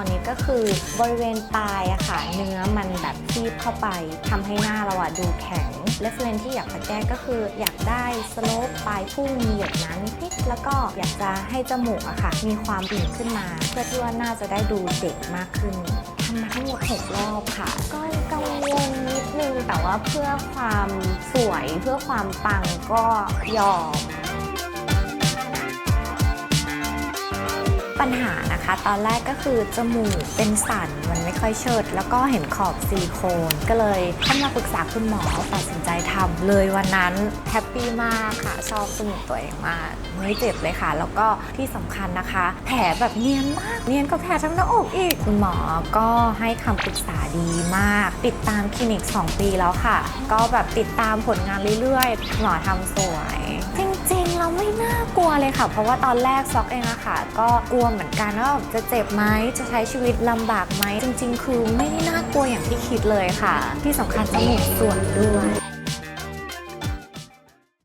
อนนี้ก็คือบริเวณปลายอะค่ะ เนื้อมันแบบฟีบเข้าไปทำให้หน้าเราอะดูแข็งเรฟเฟนที่อยากจะแก้ก็คือ อยากได้สโลปปลายพุ่งมีหยดน้ำนิดๆแล้วก็อยากจะให้จมูกอะค่ะ มีความอิ่มขึ้นมา เพื่อที่ว่าหน้าจะได้ดูเด็กมากขึ้นทำมาทั้งหมด6รอบค่ะ ก็กังวลนิดนึงแต่ว่าเพื่อความสวยเพื่อความปังก็ยอม ปัญหานะคะ ตอนแรกก็คือจมูกเป็นสันมันไม่ค่อยเชิด แล้วก็เห็นขอบซิลิโคนก็เลยเข้ามาปรึกษาคุณหมอตัดสินใจทำเลยวันนั้นแฮปปี้มากค่ะ ชอบจมูกตัวเองมากไม่เจ็บเลยค่ะ แล้วก็ที่สำคัญนะคะ แผลแบบเนียนมาก เนียนกว่าแผลทั้งหน้าอกอีกคุณหมอก็ให้คำปรึกษาดีมาก ติดตามคลินิก 2 ปีแล้วค่ะ ก็แบบติดตามผลงานเรื่อยๆหมอทำสวย กลัวเลยค่ะ เพราะว่าตอนแรกซอกเองอะค่ะ ก็กลัวเหมือนกันว่าจะเจ็บไหมจะใช้ชีวิตลำบากไหมจริง ๆ คือไม่ได้น่ากลัวอย่างที่คิดเลยค่ะ ที่สำคัญจมูกสวนด้วย